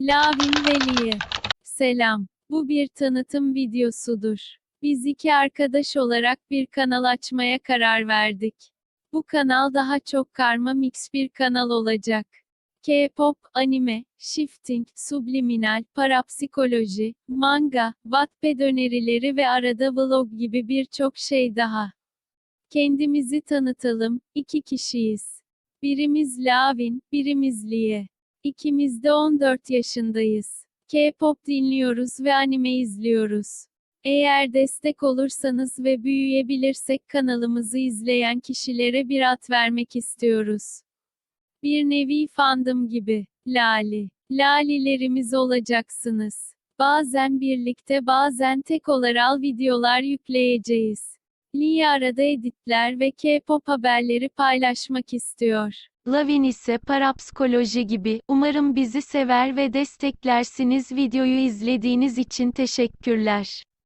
Lavin Veli'ye. Selam. Bu bir tanıtım videosudur. Biz iki arkadaş olarak bir kanal açmaya karar verdik. Bu kanal daha çok karma mix bir kanal olacak. K-pop, anime, shifting, subliminal, parapsikoloji, manga, Wattpad önerileri ve arada vlog gibi birçok şey daha. Kendimizi tanıtalım, iki kişiyiz. Birimiz Lavin, birimiz Liye. İkimiz de 14 yaşındayız. K-pop dinliyoruz ve anime izliyoruz. Eğer destek olursanız ve büyüyebilirsek kanalımızı izleyen kişilere bir at vermek istiyoruz. Bir nevi fandom gibi. Lali. Lalilerimiz olacaksınız. Bazen birlikte bazen tek olarak videolar yükleyeceğiz. Lee arada editler ve K-pop haberleri paylaşmak istiyor. Lavin ise parapsikoloji gibi. Umarım bizi sever ve desteklersiniz. Videoyu izlediğiniz için teşekkürler.